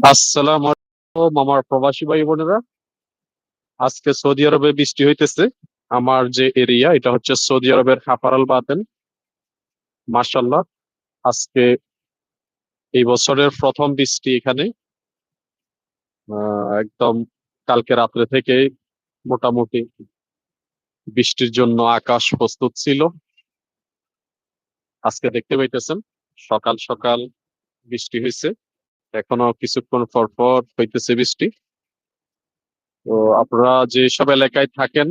আসসালামু আলাইকুম আমার প্রবাসী ভাই বোনেরা। আজকে সৌদি আরবে বৃষ্টি হইতেছে। আমার যে এরিয়া, এটা হচ্ছে সৌদি আরবের হাফারাল বাতেন। মাশাল্লাহ আজকে এই বছরের প্রথম বৃষ্টি এখানে। একদম কালকে রাত্রে থেকে মোটামুটি বৃষ্টির জন্য আকাশ প্রস্তুত ছিল। আজকে দেখতে পাইতেছেন, সকাল সকাল বৃষ্টি হয়েছে এখনও কিছুক্ষণ পর পর হইতেছে বৃষ্টি। তো আপনারা যে সব এলাকায় থাকেন,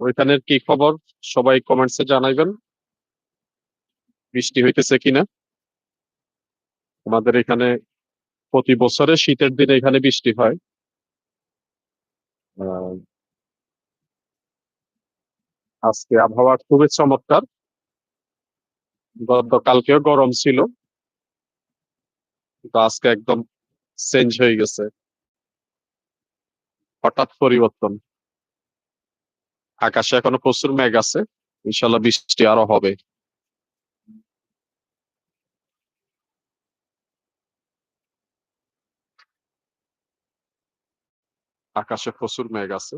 ওইখানের কি খবর? সবাই কমেন্টসে জানাইবেন। বৃষ্টি হইতেছে কিনা? আমাদের এখানে প্রতি বছরে শীতের দিনে এখানে বৃষ্টি হয়। আজকে আবহাওয়া খুবই চমৎকার। গতকালকেও গরম ছিল। কিন্তু আজকে একদম চেঞ্জ হয়ে গেছে। হঠাৎ পরিবর্তন। আকাশে এখনও প্রচুর মেঘ আছে। ইনশাল্লাহ বৃষ্টি আরও হবে। আকাশে প্রচুর মেঘ আছে।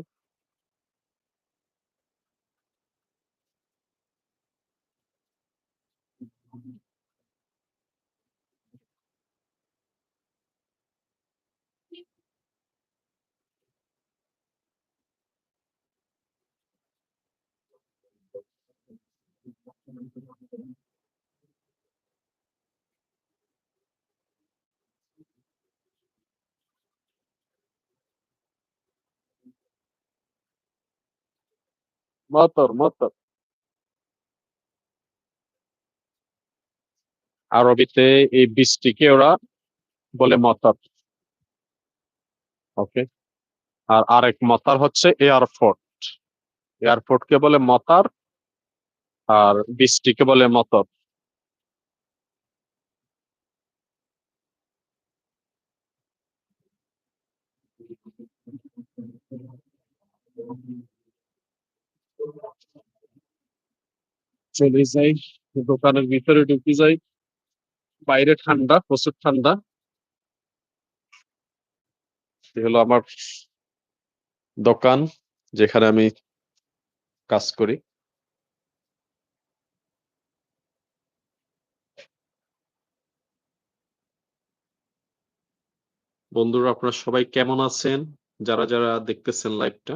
মতর মতর আরবিতে এই বৃষ্টিকে ওরা বলে মতর ওকে আর আরেক মতার হচ্ছে এয়ারফোর্ট এয়ারফোর্ট কে বলে মতার আর বৃষ্টিকে বলে মতর চলে যাই, দোকানের ভিতরে ঢুকে যাই। বাইরে ঠান্ডা, প্রচুর ঠান্ডা। হলো আমার দোকান, যেখানে আমি কাজ করি। বন্ধুরা, আপনারা সবাই কেমন আছেন? যারা যারা দেখতেছেন লাইভটা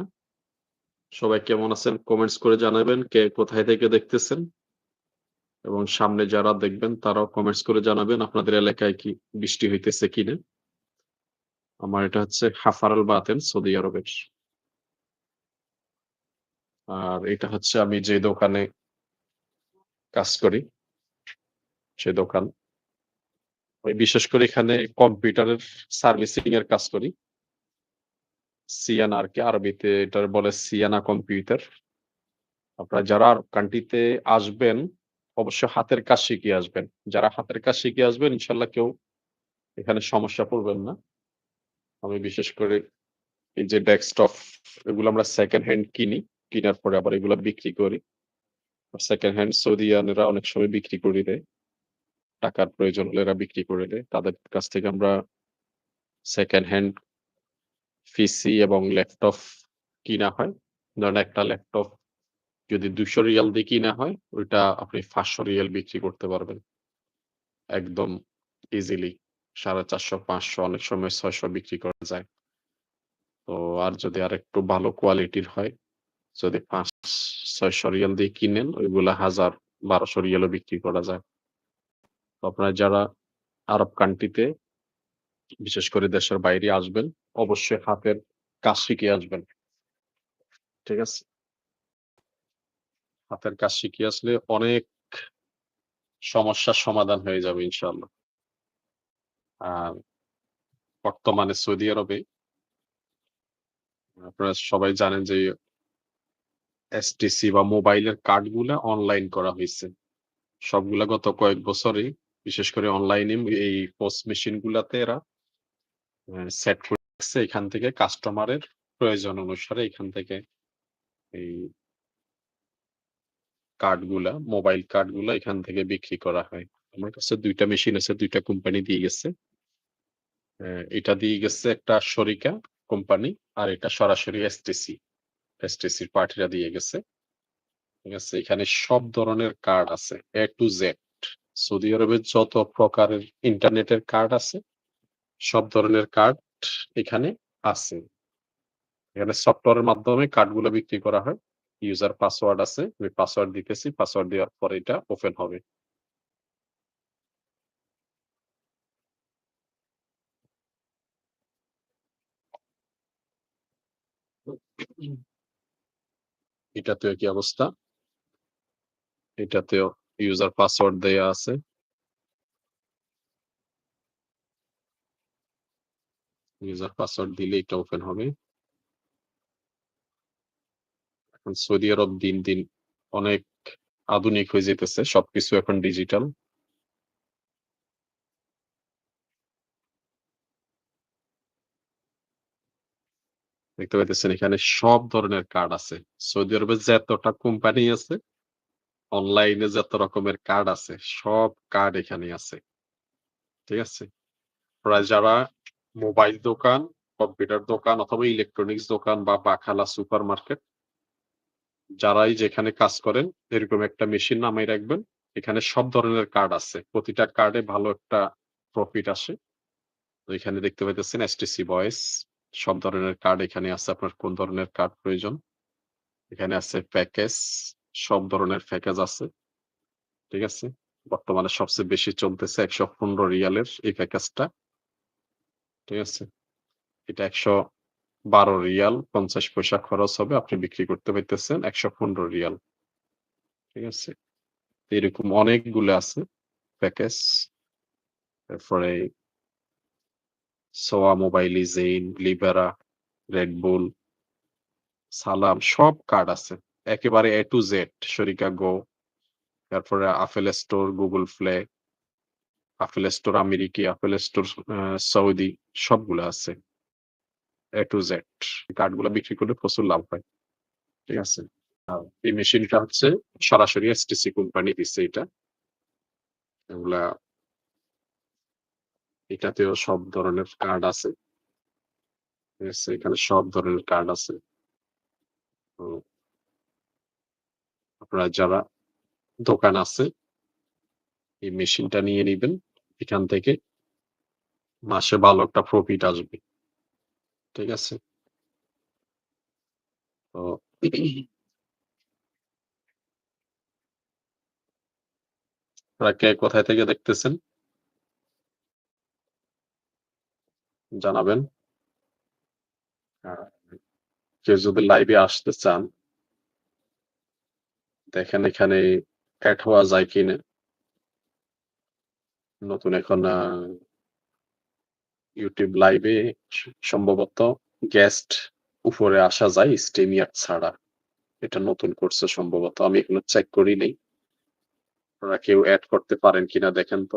সবাই কেমন আছেন? কমেন্টস করে জানাবেন কে কোথায় থেকে দেখতেছেন। এবং সামনে যারা দেখবেন, তারাও কমেন্টস করে জানাবেন আপনাদের এলাকায় কি বৃষ্টি হইতেছে কিনা। আমার এটা হচ্ছে হাফারাল বাতেন, সৌদি আরবের। আর এটা হচ্ছে আমি যে দোকানে কাজ করি, সে দোকান। বিশেষ করে এখানে কম্পিউটারের সার্ভিসিং এর কাজ করি। সিয়ানা আর কি আরবিতে এটার বলে সিয়ানা কম্পিউটার। আপনারা যারা কান্ট্রিতে আসবেন অবশ্য হাতের কাজ শিখে আসবেন। যারা হাতের কাজ শিখে আসবেন, ইনশাল্লাহ কেউ এখানে সমস্যা পড়বেন না। আমি বিশেষ করে এই যে ডেস্কটপ, এগুলো আমরা সেকেন্ড হ্যান্ড কিনি। কেনার পরে আবার এগুলো বিক্রি করি। সেকেন্ড হ্যান্ড সৌদিয়ানেরা অনেক সময় বিক্রি করে দেয়। টাকার প্রয়োজন হলে এরা বিক্রি করে দেয়। তাদের কাছ থেকে আমরা সেকেন্ড হ্যান্ড পিসি এবং ল্যাপটপ কিনা হয়। ধরেন একটা ল্যাপটপ যদি দুশো রিয়াল দিয়ে কিনা হয়, ওইটা আপনি পাঁচশো রিয়াল বিক্রি করতে পারবেন। একদম ইজিলি সাড়ে চারশো, পাঁচশো, অনেক সময় ছয়শো বিক্রি করা যায়। তো আর যদি আর একটু ভালো কোয়ালিটির হয়, যদি পাঁচ, ছয়শো রিয়াল দিয়ে কিনেন, ওইগুলা হাজার বারোশো রিয়ালও বিক্রি করা যায়। আপনারা যারা আরব কান্ট্রিতে বিশেষ করে দেশের বাইরে আসবেন, অবশ্যই হাতের কাজ শিখে আসবেন। ঠিক আছে? হাতের কাজ শিখে আসলে অনেক সমস্যার সমাধান হয়ে যাবে, ইনশাআল্লাহ। আর বর্তমানে সৌদি আরবে, আপনারা সবাই জানেন যে এসটিসি বা মোবাইলের কার্ডগুলা অনলাইন করা হয়েছে। সবগুলা গত কয়েক বছরে বিশেষ করে অনলাইনে এই পোস্ট মেশিন গুলাতে এরা সেট করে এখান থেকে কাস্টমারের প্রয়োজন অনুসারে এখান থেকে এই কার্ডগুলা মোবাইল কার্ডগুলা এখান থেকে বিক্রি করা হয় আমার কাছে দুইটা মেশিন আছে, দুইটা কোম্পানি দিয়ে গেছে এটা দিয়ে গেছে একটা শরিকা কোম্পানি আর এটা সরাসরি এসটিসি। এসটিসির পার্টিরা দিয়ে গেছে। ঠিক আছে? এখানে সব ধরনের কার্ড আছে এ টু Z। সৌদি আরবের যত প্রকারের ইন্টারনেটের কার্ড আছে, সব ধরনের কার্ড এখানে আছে। এখানে সফটওয়্যারের মাধ্যমে কার্ডগুলো বিক্রি করা হয়। ইউজার পাসওয়ার্ড আছে। আমি পাসওয়ার্ড দিতেছি। পাসওয়ার্ড দেওয়ার পরে এটা ওপেন হবে। এটাতেও কি অবস্থা। এটাতেও ইউজার পাসওয়ার্ড দেয়া আছে। ইউজার পাসওয়ার্ড দিলে এটা ওপেন হবে। এখন সৌদি আরব দিন, দিন অনেক আধুনিক হয়ে যেতেছে সবকিছু এখন ডিজিটাল। দেখতে পাইতেছেন এখানে সব ধরনের কার্ড আছে। সৌদি আরবে যতটা কোম্পানি আছে, অনলাইনে যত রকমের কার্ড আছে, সব কার্ড এখানে আছে। ঠিক আছে? আপনারা যারা মোবাইল দোকান, কম্পিউটার দোকান অথবা ইলেকট্রনিক্স দোকান বা বাখালা সুপারমার্কেট যারাই যেখানে কাজ করেন, এরকম একটা মেশিন নামায় রাখবেন। এখানে সব ধরনের কার্ড আছে। প্রতিটা কার্ডে ভালো একটা প্রফিট আসে। তো এখানে দেখতে পাইতেছেন এসটিসি ভয়েস। সব ধরনের কার্ড এখানে আছে। আপনার কোন ধরনের কার্ড প্রয়োজন। এখানে আছে প্যাকেজ, সব ধরনের প্যাকেজ আছে। ঠিক আছে? বর্তমানে সবচেয়ে বেশি চলতেছে ১১৫ রিয়ালের এই প্যাকেজটা। ঠিক আছে? এটা ১১২ রিয়াল ৫০ পয়সা খরচ হবে। আপনি বিক্রি করতে পারতেছেন একশো পনেরো রিয়াল। ঠিক আছে? এরকম অনেকগুলো আছে প্যাকেজ। এরপরে সোয়া মোবাইল, জেইন, লিবেরা, রেডবুল সালাম সব কার্ড আছে। একেবারে এ টু জেড শরিকা গো, তারপরে apple store, Google Play, apple store আমেরিকি, আফেল store Saudi সবগুলা আছে। A to Z কার্ডগুলা বিক্রি করলে প্রচুর লাভ হয়। ঠিক আছে? এই মেশিনটা হচ্ছে সরাসরি এসটিসি কোম্পানি দিচ্ছে এটা। এগুলা এটাতেও সব ধরনের কার্ড আছে? এখানে সব ধরনের কার্ড আছে। আপনারা যারা দোকান আছে, এই মেশিনটা নিয়ে নিবেন। এখান থেকে মাসে ভালো একটা প্রফিট আসবে। ঠিক আছে? তো কে কোথায় থেকে দেখতেছেন? জানাবেন। কেউ যদি লাইভে আসতে চান দেখেন এখানে অ্যাড হওয়া যায় কিনা? নতুন এখন ইউটিউব লাইভে সম্ভবত গেস্ট উপরে আসা যায় স্টেমিয়ার ছাড়া। এটা নতুন করছে সম্ভবত। আমি এখনও চেক করি নাই। আপনারা কেউ অ্যাড করতে পারেন কিনা দেখেন তো?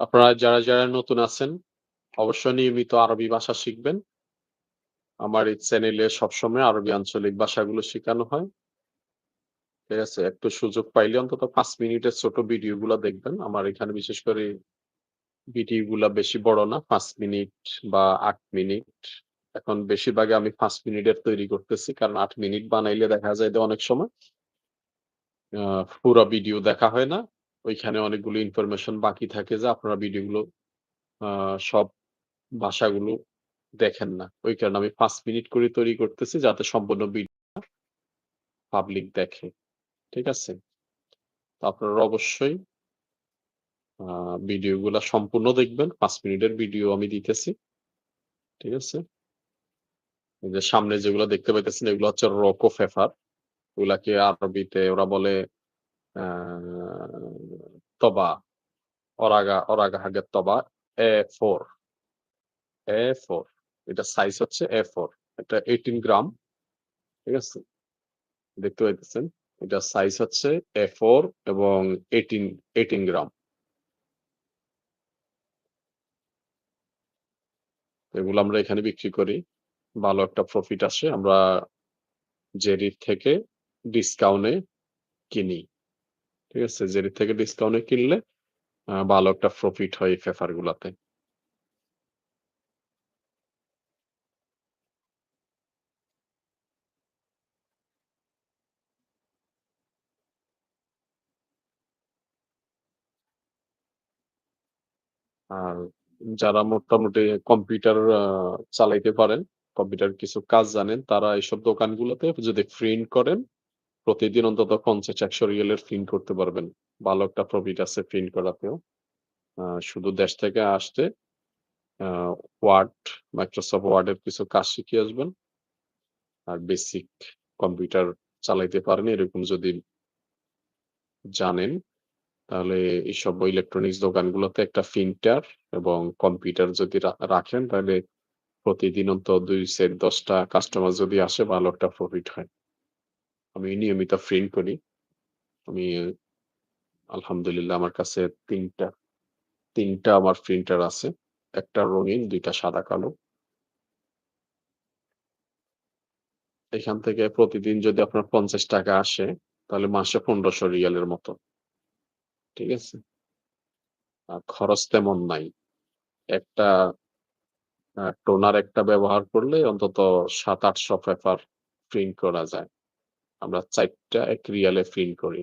আপনারা যারা, যারা নতুন আছেন অবশ্যই নিয়মিত আরবি ভাষা শিখবেন। আমার এই চ্যানেলে সবসময় আরবি আঞ্চলিক ভাষাগুলো শেখানো হয়। ঠিক আছে? একটু সুযোগ পাইলে অন্তত পাঁচ মিনিটের ছোট ভিডিওগুলা দেখবেন। আমার এখানে বিশেষ করে ভিডিওগুলা বেশি বড় না। পাঁচ মিনিট বা আট মিনিট। এখন বেশিরভাগই আমি পাঁচ মিনিটের তৈরি করতেছি। কারণ আট মিনিট বানাইলে দেখা যায় যে অনেক সময় পুরা ভিডিও দেখা হয় না। ওইখানে অনেকগুলো ইনফরমেশন বাকি থাকে যে আপনারা ভিডিওগুলো সব ভাষাগুলো দেখেন না। ওই কারণে আমি পাঁচ মিনিট করে তৈরি করতেছি যাতে সম্পূর্ণ ভিডিও পাবলিক দেখে। ঠিক আছে? আপনারা অবশ্যই ভিডিওগুলা সম্পূর্ণ দেখবেন। পাঁচ মিনিটের ভিডিও আমি দিতেছি। ঠিক আছে? যে সামনে যেগুলো দেখতে পাইতেছেন, এগুলো হচ্ছে রকো ফেফার। ওগুলাকে আরবিতে ওরা বলে তবা, অরাগা অরাগাহাগের তবা A4 A4 এটার সাইজ হচ্ছে A4 এটা 18 গ্রাম। ঠিক আছে? দেখতে পাইতেছেন। এটার সাইজ হচ্ছে A4 এবং 18 18 গ্রাম। এগুলো আমরা এখানে বিক্রি করি। ভালো একটা প্রফিট আসে। আমরা জেরির থেকে ডিসকাউন্টে কিনি। ঠিক আছে? জেরির থেকে ডিসকাউন্টে কিনলে ভালো একটা প্রফিট হয় এই পেপার গুলাতে। আর যারা মোটামুটি কম্পিউটার চালাইতে পারেন, কম্পিউটার কিছু কাজ জানেন, তারা এইসব দোকানগুলোতে যদি প্রিন্ট করেন, প্রতিদিন অন্তত ৫০-১০০ রিয়ালের প্রিন্ট করতে পারবেন। ভালো একটা প্রফিট আছে প্রিন্ট করাতেও। শুধু দেশ থেকে আসতে ওয়ার্ড, মাইক্রোসফট ওয়ার্ড এর কিছু কাজ শিখে আসবেন। আর বেসিক কম্পিউটার চালাইতে পারেন এরকম যদি জানেন, তাহলে এইসব ইলেকট্রনিক্স দোকানগুলোতে একটা প্রিন্টার এবং কম্পিউটার যদি রাখেন তাহলে প্রতিদিন অন্তত দুই সেট দশটা কাস্টমার যদি আসে ভালো একটা প্রফিট হয়। আমি নিয়মিত প্রিন্ট করি। আমি আলহামদুলিল্লাহ আমার কাছে তিনটা তিনটা আমার প্রিন্টার আছে। একটা রঙিন, দুইটা সাদা কালো। এখান থেকে প্রতিদিন যদি আপনার ৳৫০ আসে, তাহলে মাসে পনেরোশো রিয়ালের মতো। ঠিক আছে? আর খরচ তেমন নাই। একটা টোনার একটা ব্যবহার করলে অন্তত সাত আটশো পেপার প্রিন্ট করা যায়। আমরা ৪ এক ১ রিয়ালে প্রিন্ট করি।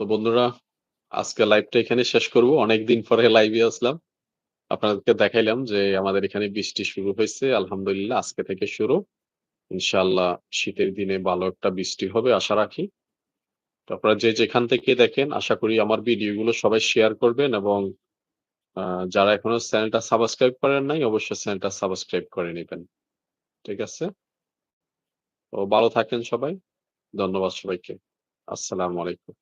তো বন্ধুরা, আজকে লাইভটা এখানে শেষ করব। অনেকদিন পরে লাইভে আসলাম। আপনাদেরকে দেখাইলাম যে আমাদের এখানে বৃষ্টি শুরু হয়েছে আলহামদুলিল্লাহ আজকে থেকে শুরু। ইনশাআল্লাহ শীতের দিনে ভালো একটা বৃষ্টি হবে আশা রাখি। তো আপনারা যে যেখান থেকে দেখেন, আশা করি আমার ভিডিওগুলো সবাই শেয়ার করবেন এবং যারা এখনও চ্যানেলটা সাবস্ক্রাইব করেন নাই, অবশ্যই চ্যানেলটা সাবস্ক্রাইব করে নেবেন ঠিক আছে? ও ভালো থাকেন সবাই। ধন্যবাদ সবাইকে। আসসালামু আলাইকুম।